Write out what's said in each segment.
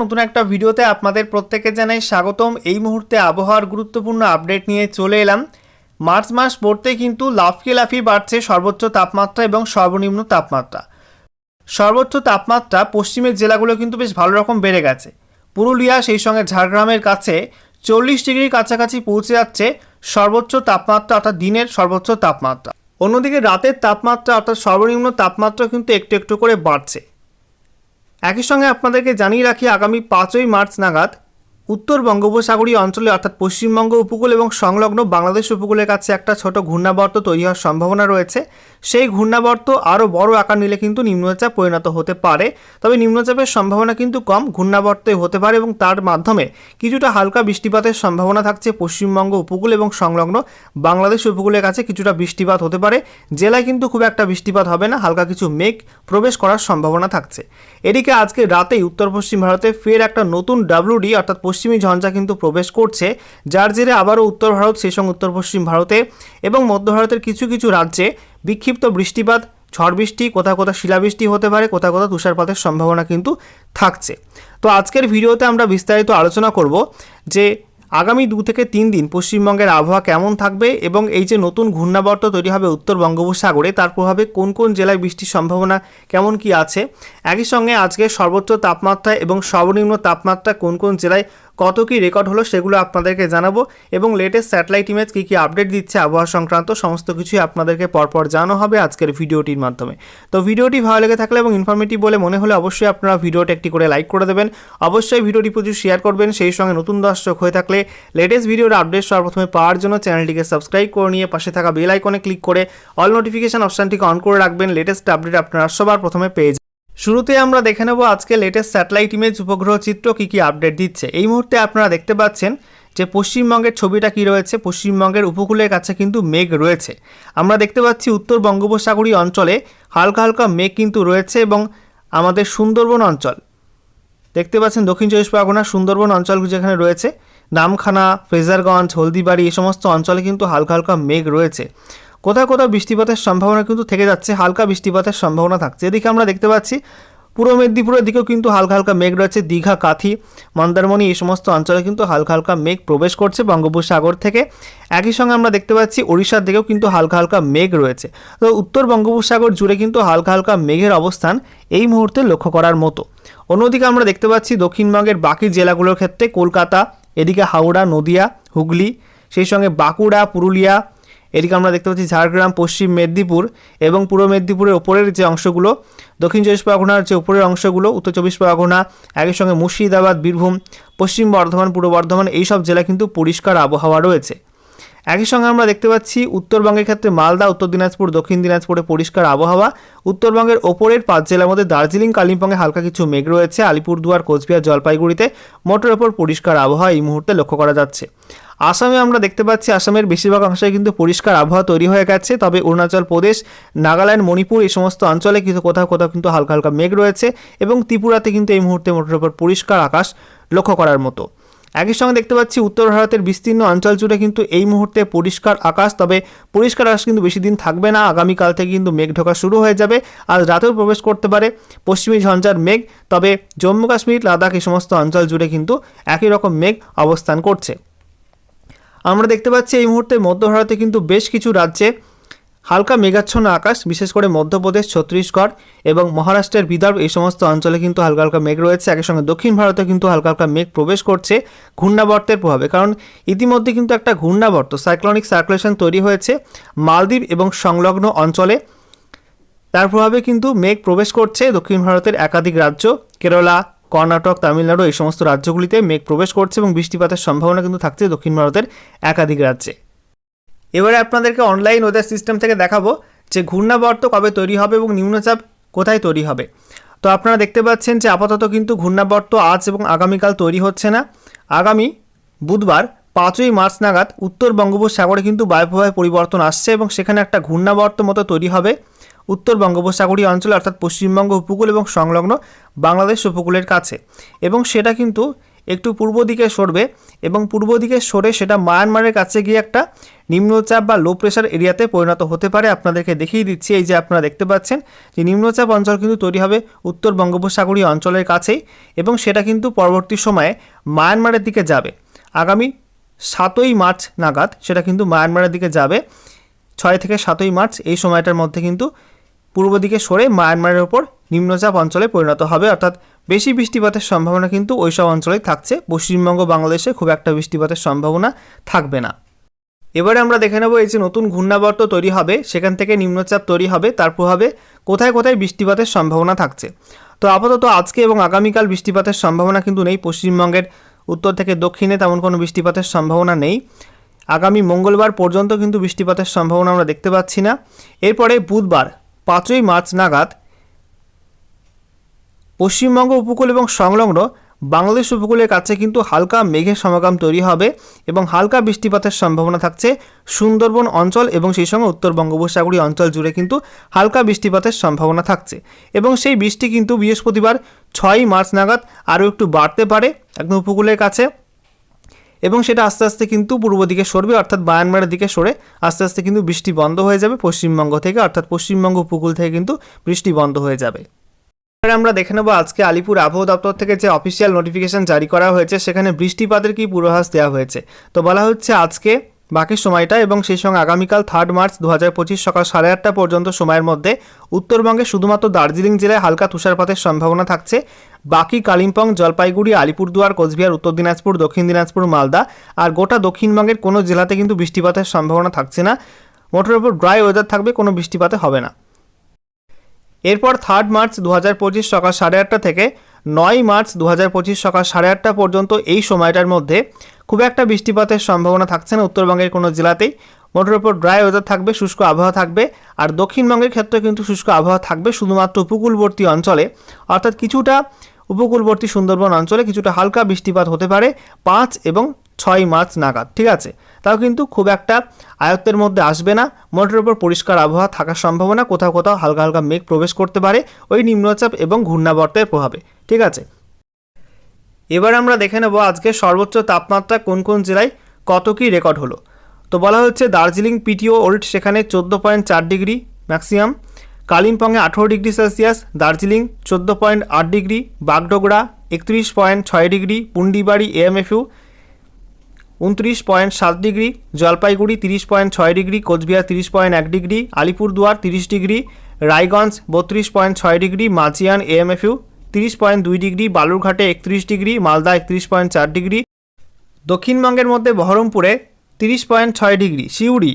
নতুন একটা ভিডিওতে আপনাদের প্রত্যেকে জানাই স্বাগতম। এই মুহূর্তে আবহাওয়ার গুরুত্বপূর্ণ আপডেট নিয়ে চলে এলাম। মার্চ মাস পড়তে কিন্তু লাফকে লাফি বাড়ছে সর্বোচ্চ তাপমাত্রা এবং সর্বনিম্ন তাপমাত্রা। সর্বোচ্চ তাপমাত্রা পশ্চিমের জেলাগুলো কিন্তু বেশ ভালো রকম বেড়ে গেছে। পুরুলিয়া, সেই সঙ্গে ঝাড়গ্রামের কাছে চল্লিশ ডিগ্রির কাছাকাছি পৌঁছে যাচ্ছে সর্বোচ্চ তাপমাত্রা অর্থাৎ দিনের সর্বোচ্চ তাপমাত্রা। অন্যদিকে রাতের তাপমাত্রা অর্থাৎ সর্বনিম্ন তাপমাত্রা কিন্তু একটু একটু করে বাড়ছে। একই সঙ্গে আপনাদেরকে জানিয়ে রাখি আগামী পাঁচই মার্চ নাগাদ উত্তর বঙ্গোপসাগরীয় অঞ্চলে, অর্থাৎ পশ্চিমবঙ্গ উপকূল এবং সংলগ্ন বাংলাদেশ উপকূলের কাছে একটা ছোট ঘূর্ণাবর্ত তৈরি হওয়ার সম্ভাবনা রয়েছে। সেই ঘূর্ণাবর্ত আরও বড় আকার নিলে কিন্তু নিম্নচাপ পরিণত হতে পারে। তবে নিম্নচাপের সম্ভাবনা কিন্তু কম, ঘূর্ণাবর্তে হতে পারে এবং তার মাধ্যমে কিছুটা হালকা বৃষ্টিপাতের সম্ভাবনা থাকছে পশ্চিমবঙ্গ উপকূল এবং সংলগ্ন বাংলাদেশ উপকূলের কাছে কিছুটা বৃষ্টিপাত হতে পারে। জেলায় কিন্তু খুব একটা বৃষ্টিপাত হবে না, হালকা কিছু মেঘ প্রবেশ করার সম্ভাবনা থাকছে। এদিকে আজকে রাতেই উত্তর পশ্চিম ভারতে ফের একটা নতুন ডাব্লুডি অর্থাৎ পশ্চিমী ঝঞ্ঝা কিন্তু প্রবেশ করছে, যার জেরে আবারও উত্তর ভারত সেই সঙ্গে উত্তর পশ্চিম ভারতে এবং মধ্য ভারতের কিছু কিছু রাজ্যে বিক্ষিপ্ত বৃষ্টিপাত, ঝড় বৃষ্টি, কোথাও কোথাও শিলাবৃষ্টি হতে পারে, কোথাও কোথাও তুষারপাতের সম্ভাবনা কিন্তু থাকছে। তো আজকের ভিডিওতে আমরা বিস্তারিত আলোচনা করব যে আগামী দু থেকে তিন দিন পশ্চিমবঙ্গের আবহাওয়া কেমন থাকবে এবং এই যে নতুন ঘূর্ণাবর্ত তৈরি হবে উত্তর বঙ্গোপসাগরে, তার প্রভাবে কোন কোন জেলায় বৃষ্টির সম্ভাবনা কেমন কি আছে? একই সঙ্গে আজকে সর্বোচ্চ তাপমাত্রা এবং সর্বনিম্ন তাপমাত্রা কোন কোন জেলায় কত কি রেকর্ড হলো সেগুলো আপনাদেরকে জানাব এবং লেটেস্ট স্যাটেলাইট ইমেজ কী কী আপডেট দিচ্ছে আবহাওয়া সংক্রান্ত সমস্ত কিছুই আপনাদেরকে পরপর জানানো হবে আজকের ভিডিওটির মাধ্যমে। তো ভিডিওটি ভালো লেগে থাকলে এবং ইনফরমেটিভ বলে মনে হলে অবশ্যই আপনারা ভিডিওটি একটি করে লাইক করে দেবেন। অবশ্যই ভিডিওটি প্রচুর শেয়ার করবেন, সেই সঙ্গে নতুন দর্শক হয়ে থাকলে লেটেস্ট ভিডিওর আপডেট সর্বপ্রথমে পাওয়ার জন্য চ্যানেলটিকে সাবস্ক্রাইব করে নিয়ে পাশে থাকা বেল আইকনে ক্লিক করে অল নোটিফিকেশান অপশানটিকে অন করে রাখবেন। লেটেস্ট আপডেট আপনারা সবার প্রথমে পেয়ে শুরুতে আমরা দেখে নেব আজকে লেটেস্ট স্যাটেলাইট ইমেজ উপগ্রহ চিত্র কী কী আপডেট দিচ্ছে। এই মুহূর্তে আপনারা দেখতে পাচ্ছেন যে পশ্চিমবঙ্গের ছবিটা কি রয়েছে, পশ্চিমবঙ্গের উপকূলের কাছে কিন্তু মেঘ রয়েছে। আমরা দেখতে পাচ্ছি উত্তর বঙ্গোপসাগরীয় অঞ্চলে হালকা হালকা মেঘ কিন্তু রয়েছে এবং আমাদের সুন্দরবন অঞ্চল। দেখতে পাচ্ছেন দক্ষিণ চব্বিশ পরগনা সুন্দরবন অঞ্চল যেখানে রয়েছে, নামখানা ফ্রেজারগঞ্জ হলদিবাড়ি এই সমস্ত অঞ্চলে কিন্তু হালকা হালকা মেঘ রয়েছে। কোথাও কোথাও বৃষ্টিপাতের সম্ভাবনা কিন্তু থেকে যাচ্ছে, হালকা বৃষ্টিপাতের সম্ভাবনা থাকছে। এদিকে আমরা দেখতে পাচ্ছি, পূর্ব মেদিনীপুরের দিকেও কিন্তু হালকা হালকা মেঘ রয়েছে, দীঘা, কাথি, মন্দারমণি, এই সমস্ত অঞ্চলে কিন্তু হালকা হালকা মেঘ প্রবেশ করছে বঙ্গোপসাগর থেকে। একই সঙ্গে আমরা দেখতে পাচ্ছি, ওড়িশার দিকেও কিন্তু হালকা হালকা মেঘ রয়েছে। তো উত্তর বঙ্গোপসাগর জুড়ে কিন্তু হালকা হালকা মেঘের অবস্থান এই মুহূর্তে লক্ষ্য করার মতো। অন্যদিকে আমরা দেখতে পাচ্ছি, দক্ষিণবঙ্গের বাকি জেলাগুলোর ক্ষেত্রে কলকাতা, এদিকে হাওড়া, নদিয়া, হুগলি, সেই সঙ্গে বাঁকুড়া, পুরুলিয়া এদিকে আমরা দেখতে পাচ্ছি ঝাড়গ্রাম, পশ্চিম মেদিনীপুর এবং পূর্ব মেদিনীপুরের ওপরের যে অংশগুলো, দক্ষিণ চব্বিশ পরগনার যে উপরের অংশগুলো, উত্তর চব্বিশ পরগনা, একই সঙ্গে মুর্শিদাবাদ, বীরভূম, পশ্চিম বর্ধমান, পূর্ব বর্ধমান এইসব জেলা কিন্তু পরিষ্কার আবহাওয়া রয়েছে। একই সঙ্গে আমরা দেখতে পাচ্ছি উত্তরবঙ্গের ক্ষেত্রে মালদা, উত্তর দিনাজপুর, দক্ষিণ দিনাজপুরে পরিষ্কার আবহাওয়া। উত্তরবঙ্গের ওপরের পাঁচ জেলার মধ্যে দার্জিলিং, কালিম্পংয়ে হালকা কিছু মেঘ রয়েছে। আলিপুরদুয়ার, কোচবিহার, জলপাইগুড়িতে মোটের ওপর পরিষ্কার আবহাওয়া এই মুহূর্তে লক্ষ্য করা যাচ্ছে। আসামে আমরা দেখতে পাচ্ছি আসামের বেশিরভাগ অংশে কিন্তু পরিষ্কার আবহাওয়া তৈরি হয়ে গেছে। তবে অরুণাচল প্রদেশ, নাগাল্যান্ড, মণিপুর এই সমস্ত অঞ্চলে কিন্তু কোথাও কোথাও কিন্তু হালকা হালকা মেঘ রয়েছে এবং ত্রিপুরাতে কিন্তু এই মুহূর্তে মোটের ওপর পরিষ্কার আকাশ লক্ষ্য করার মতো। একই সঙ্গে দেখতে পাচ্ছি উত্তর ভারতের বিস্তীর্ণ অঞ্চল জুড়ে কিন্তু এই মুহূর্তে পরিষ্কার আকাশ, তবে পরিষ্কার আকাশ কিন্তু বেশি দিন থাকবে না। আগামীকাল থেকে কিন্তু মেঘ ঢোকা শুরু হয়ে যাবে। আজ রাতেও প্রবেশ করতে পারে পশ্চিমী ঝঞ্ঝার মেঘ, তবে জম্মু কাশ্মীর, লাদাখ এই সমস্ত অঞ্চল জুড়ে কিন্তু একই রকম মেঘ অবস্থান করছে। আমরা দেখতে পাচ্ছি এই মুহূর্তে মধ্য ভারতে কিন্তু বেশ কিছু রাজ্যে হালকা মেঘাচ্ছন্ন আকাশ, বিশেষ করে মধ্যপ্রদেশ, ছত্তিশগড় এবং মহারাষ্ট্রের বিদর্ভ, এই সমস্ত অঞ্চলে কিন্তু হালকা হালকা মেঘ রয়েছে। একই সঙ্গে দক্ষিণ ভারতে কিন্তু হালকা হালকা মেঘ প্রবেশ করছে ঘূর্ণাবর্তের প্রভাবে। কারণ ইতিমধ্যে কিন্তু একটা ঘূর্ণাবর্ত, সাইক্লনিক সার্কুলেশন তৈরি হয়েছে মালদ্বীপ এবং সংলগ্ন অঞ্চলে। তার প্রভাবে কিন্তু মেঘ প্রবেশ করছে দক্ষিণ ভারতের একাধিক রাজ্য, কেরালা কর্ণাটক, তামিলনাড়ু এই সমস্ত রাজ্যগুলিতে মেঘ প্রবেশ করছে এবং বৃষ্টিপাতের সম্ভাবনা কিন্তু থাকছে দক্ষিণ ভারতের একাধিক রাজ্যে। এবারে আপনাদেরকে অনলাইন ওয়েদার সিস্টেম থেকে দেখাবো যে ঘূর্ণাবর্ত কবে তৈরি হবে এবং নিম্নচাপ কোথায় তৈরি হবে। তো আপনারা দেখতে পাচ্ছেন যে আপাতত কিন্তু ঘূর্ণাবর্ত আজ এবং আগামীকাল তৈরি হচ্ছে না। আগামী বুধবার পাঁচই মার্চ নাগাদ উত্তর বঙ্গোপসাগরে কিন্তু বায়ুপ্রবাহে পরিবর্তন আসছে এবং সেখানে একটা ঘূর্ণাবর্ত মতো তৈরি হবে। উত্তর বঙ্গোপসাগরীয় অঞ্চল, অর্থাৎ পশ্চিমবঙ্গ উপকূল এবং সংলগ্ন বাংলাদেশ উপকূলের কাছে। এবং সেটা কিন্তু একটু পূর্ব দিকে সরবে এবং পূর্ব দিকে সরে সেটা মায়ানমারের কাছে গিয়ে একটা নিম্নচাপ বা লো প্রেশার এরিয়াতে পরিণত হতে পারে। আপনাদেরকে দেখিয়ে দিচ্ছি, এই যে আপনারা দেখতে পাচ্ছেন, যে নিম্নচাপ অঞ্চল কিন্তু তৈরি হবে উত্তর বঙ্গোপসাগরীয় অঞ্চলের কাছেই এবং সেটা কিন্তু পরবর্তী সময়ে মায়ানমারের দিকে যাবে। আগামী সাতই মার্চ নাগাদ সেটা কিন্তু মায়ানমারের দিকে যাবে। ছয় থেকে সাতই মার্চ এই সময়টার মধ্যে কিন্তু পূর্ব দিকে সরে মায়ানমারের ওপর নিম্নচাপ অঞ্চলে পরিণত হবে। অর্থাৎ বেশি বৃষ্টিপাতের সম্ভাবনা কিন্তু ওই সব অঞ্চলেই থাকছে। পশ্চিমবঙ্গ, বাংলাদেশে খুব একটা বৃষ্টিপাতের সম্ভাবনা থাকবে না। এবারে আমরা দেখে নেব এই যে নতুন ঘূর্ণাবর্ত তৈরি হবে, সেখান থেকে নিম্নচাপ তৈরি হবে, তার প্রভাবে কোথায় কোথায় বৃষ্টিপাতের সম্ভাবনা থাকছে। তো আপাতত আজকে এবং আগামীকাল বৃষ্টিপাতের সম্ভাবনা কিন্তু নেই। পশ্চিমবঙ্গের উত্তর থেকে দক্ষিণে তেমন কোনো বৃষ্টিপাতের সম্ভাবনা নেই। আগামী মঙ্গলবার পর্যন্ত কিন্তু বৃষ্টিপাতের সম্ভাবনা আমরা দেখতে পাচ্ছি না। এরপরে বুধবার পাঁচই মার্চ নাগাদ পশ্চিমবঙ্গ উপকূল এবং সংলগ্ন বাংলাদেশ উপকূলের কাছে কিন্তু হালকা মেঘের সমাগম তৈরি হবে এবং হালকা বৃষ্টিপাতের সম্ভাবনা থাকছে সুন্দরবন অঞ্চল এবং সেই সঙ্গে উত্তর বঙ্গোপসাগরীয় অঞ্চল জুড়ে কিন্তু হালকা বৃষ্টিপাতের সম্ভাবনা থাকছে। এবং সেই বৃষ্টি কিন্তু বৃহস্পতিবার ছয়ই মার্চ নাগাদ আরও একটু বাড়তে পারে একদম উপকূলের কাছে। এবং সেটা আস্তে আস্তে কিন্তু পূর্ব দিকে সরবে, অর্থাৎ বায়ানমারের দিকে সরে আস্তে আস্তে কিন্তু বৃষ্টি বন্ধ হয়ে যাবে পশ্চিমবঙ্গ থেকে, অর্থাৎ পশ্চিমবঙ্গ উপকূল থেকে কিন্তু বৃষ্টি বন্ধ হয়ে যাবে। এবারে আমরা দেখে নেব আজকে আলিপুর আবহাওয়া দপ্তর থেকে যে অফিসিয়াল নোটিফিকেশন জারি করা হয়েছে, সেখানে বৃষ্টিপাতের কি পূর্বাভাস দেওয়া হয়েছে। তো বলা হচ্ছে আজকে বাকি সময়টা এবং সেই সঙ্গে আগামীকাল থার্ড মার্চ দু হাজার পঁচিশ সকাল সাড়ে আটটা পর্যন্ত সময়ের মধ্যে উত্তরবঙ্গে শুধুমাত্র দার্জিলিং জেলায় হালকা তুষারপাতের সম্ভাবনা থাকছে। বাকি কালিম্পং, জলপাইগুড়ি, আলিপুরদুয়ার, কোচবিহার, উত্তর দিনাজপুর, দক্ষিণ দিনাজপুর, মালদা আর গোটা দক্ষিণবঙ্গের কোনো জেলাতে কিন্তু বৃষ্টিপাতের সম্ভাবনা থাকছে না। মোটের ওপর ড্রাই ওয়েদার থাকবে, কোনো বৃষ্টিপাতে হবে না। এরপর থার্ড মার্চ দু পঁচিশ সকাল সাড়ে আটটা থেকে নয় মার্চ দু পঁচিশ সকাল সাড়ে আটটা পর্যন্ত এই সময়টার মধ্যে খুব একটা বৃষ্টিপাতের সম্ভাবনা থাকছে না। উত্তরবঙ্গের কোনো জেলাতেই মোটের ওপর ড্রাই ওয়েদার থাকবে, শুষ্ক আবহাওয়া থাকবে আর দক্ষিণবঙ্গের ক্ষেত্রে কিন্তু শুষ্ক আবহাওয়া থাকবে শুধুমাত্র উপকূলবর্তী অঞ্চলে। অর্থাৎ কিছুটা উপকূলবর্তী সুন্দরবন অঞ্চলে কিছুটা হালকা বৃষ্টিপাত হতে পারে। পাঁচ এবং ছয় মার্চ নাগাদ, ঠিক আছে? তাও কিন্তু খুব একটা আয়ত্তের মধ্যে আসবে না। মোটের উপর পরিষ্কার আবহাওয়া থাকার সম্ভাবনা, কোথাও কোথাও হালকা হালকা মেঘ প্রবেশ করতে পারে। ওই নিম্নচাপ এবং ঘূর্ণাবর্তের প্রভাবে, ঠিক আছে? এবার আমরা দেখে নেব আজকে সর্বোচ্চ তাপমাত্রা কোন কোন জেলায় কত কী রেকর্ড হলো। তো বলা হচ্ছে দার্জিলিং, পিটিও, ওল্ড, সেখানে চোদ্দ পয়েন্ট চার ডিগ্রি ম্যাক্সিমাম। কালিম্পংয়ে আঠেরো ডিগ্রি সেলসিয়াস। দার্জিলিং, চোদ্দ পয়েন্ট আট ডিগ্রি। বাগডোগরা, একত্রিশ পয়েন্ট ছয় ডিগ্রি। পুন্ডিবাড়ি, এএমএফইউ উনত্রিশ পয়েন্ট সাত ডিগ্রি, জলপাইগুড়ি তিরিশ পয়েন্ট ছয় ডিগ্রি, কোচবিহার তিরিশ পয়েন্ট এক ডিগ্রি, আলিপুরদুয়ার তিরিশ ডিগ্রি, রায়গঞ্জ বত্রিশ পয়েন্ট ছয় ডিগ্রি মাচিয়ান এএমএফইউ তিরিশ পয়েন্ট দুই ডিগ্রি, বালুরঘাটে একত্রিশ ডিগ্রি, মালদা একত্রিশ পয়েন্ট চার ডিগ্রি, দক্ষিণবঙ্গের মধ্যে বহরমপুরে তিরিশ পয়েন্ট ছয় ডিগ্রি, সিউড়ি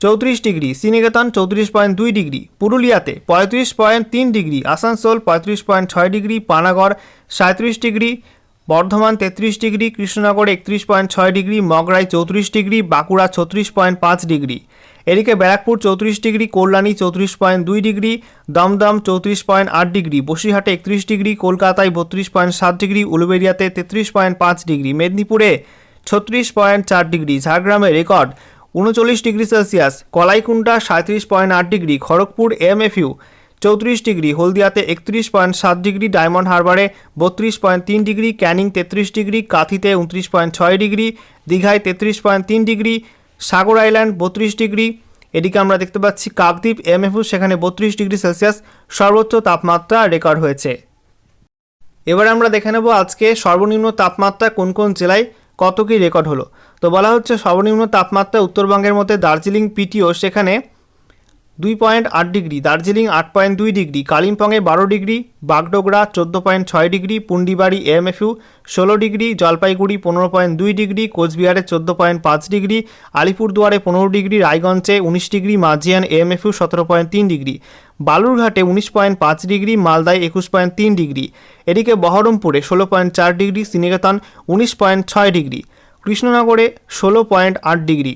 চৌত্রিশ ডিগ্রি, শ্রীনিকেতন চৌত্রিশ পয়েন্ট দুই ডিগ্রি, পুরুলিয়াতে পঁয়ত্রিশ পয়েন্ট তিন ডিগ্রি, আসানসোল পঁয়ত্রিশ পয়েন্ট ছয় ডিগ্রি, পানাগড় সাঁত্রিশ ডিগ্রি বর্ধমান তেত্রিশ ডিগ্রি, কৃষ্ণনগর একত্রিশ পয়েন্ট ছয় ডিগ্রি, মগরাই চৌত্রিশ ডিগ্রি, বাঁকুড়া ছত্রিশ পয়েন্ট পাঁচ ডিগ্রি। এদিকে ব্যারাকপুর চৌত্রিশ ডিগ্রি, কল্যাণী চৌত্রিশ পয়েন্ট দুই ডিগ্রি, দমদম চৌত্রিশ পয়েন্ট আট ডিগ্রি, বসিরহাটে একত্রিশ ডিগ্রি, কলকাতায় বত্রিশ পয়েন্ট সাত ডিগ্রি, উলুবেরিয়াতে তেত্রিশ পয়েন্ট পাঁচ ডিগ্রি, মেদিনীপুরে ছত্রিশ পয়েন্ট চার ডিগ্রি, ঝাড়গ্রামে রেকর্ড উনচল্লিশ ডিগ্রি সেলসিয়াস কলাইকুণ্ডা সাঁত্রিশ পয়েন্ট আট ডিগ্রি, খড়গপুর এমএফইউ চৌত্রিশ ডিগ্রি, হলদিয়াতে একত্রিশ পয়েন্ট সাত ডিগ্রি, ডায়মন্ড হারবারে বত্রিশ পয়েন্ট তিন ডিগ্রি, ক্যানিং তেত্রিশ ডিগ্রি, কাথিতে উনত্রিশ পয়েন্ট ছয় ডিগ্রি, দীঘায় তেত্রিশ পয়েন্ট তিন ডিগ্রি, সাগর আইল্যান্ড বত্রিশ ডিগ্রি। এদিকে আমরা দেখতে পাচ্ছি কাকদ্বীপ এমএফইউ সেখানে বত্রিশ ডিগ্রি সেলসিয়াস, সর্বোচ্চ তাপমাত্রা রেকর্ড হয়েছে। এবার আমরা দেখে নেব আজকে সর্বনিম্ন তাপমাত্রা কোন কোন জেলায় কত কী রেকর্ড হলো। তো বলা হচ্ছে সর্বনিম্ন তাপমাত্রা উত্তরবঙ্গের মধ্যে দার্জিলিং, পিটিও সেখানে দুই পয়েন্ট আট ডিগ্রি, দার্জিলিং আট পয়েন্ট দুই ডিগ্রি, কালিম্পংয়ে বারো ডিগ্রি, বাগডোগরা চোদ্দ পয়েন্ট ছয় ডিগ্রি, পুন্ডিবাড়ি এমএফইউ ষোলো ডিগ্রি, জলপাইগুড়ি পনেরো পয়েন্ট দুই ডিগ্রি, কোচবিহারে চোদ্দ পয়েন্ট পাঁচ ডিগ্রি, আলিপুরদুয়ারে পনেরো ডিগ্রি, রায়গঞ্জে উনিশ ডিগ্রি মাঝিয়ান এমএফইউ সতেরো পয়েন্ট তিন ডিগ্রি, বালুরঘাটে উনিশ পয়েন্ট পাঁচ ডিগ্রি, মালদায় একুশ পয়েন্ট তিন ডিগ্রি, এদিকে বহরমপুরে ষোলো পয়েন্ট চার ডিগ্রি শ্রীনিকেতন উনিশ পয়েন্ট ছয় ডিগ্রি, কৃষ্ণনগরে ষোলো পয়েন্ট আট ডিগ্রি।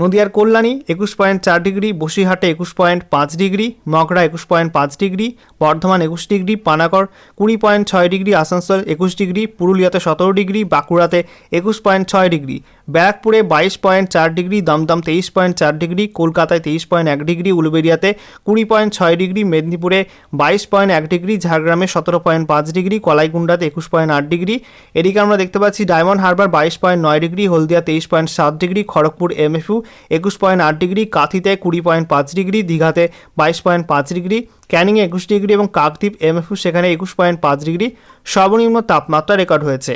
নদিয়ার কল্যাণী একুশ পয়েন্ট চার ডিগ্রি, বসিরহাটে একুশ পয়েন্ট পাঁচ ডিগ্রি, মগরা একুশ পয়েন্ট পাঁচ ডিগ্রি, বর্ধমান একুশ ডিগ্রি, পানাগড় কুড়ি পয়েন্ট ছয় ডিগ্রি, আসানসোল একুশ ডিগ্রি, পুরুলিয়াতে সতেরো ডিগ্রি, বাঁকুড়াতে একুশ পয়েন্ট ছয় ডিগ্রি। ব্যারাকপুরে বাইশ পয়েন্ট চার ডিগ্রি, দমদম তেইশ পয়েন্ট চার ডিগ্রি, কলকাতায় তেইশ পয়েন্ট এক ডিগ্রি, উলুবেরিয়াতে কুড়ি পয়েন্ট ছয় ডিগ্রি, মেদিনীপুরে বাইশ পয়েন্ট এক ডিগ্রি, ঝাড়গ্রামে সতেরো পয়েন্ট পাঁচ ডিগ্রি কলাইকুণ্ডাতে একুশ পয়েন্ট আট ডিগ্রি। এদিকে আমরা দেখতে পাচ্ছি ডায়মন্ড হারবার বাইশ পয়েন্ট নয় ডিগ্রি, হলদিয়া তেইশ পয়েন্ট সাত ডিগ্রি, খড়গপুর এমএফইউ একুশ পয়েন্ট আট ডিগ্রি, কাঁথিতে কুড়ি পয়েন্ট পাঁচ ডিগ্রি, দীঘাতে বাইশ পয়েন্ট পাঁচ ডিগ্রি, ক্যানিংয়ে একুশ ডিগ্রি এবং কাকদ্বীপ এমএফ সেখানে একুশ পয়েন্ট পাঁচ ডিগ্রি। সর্বনিম্ন তাপমাত্রা রেকর্ড হয়েছে।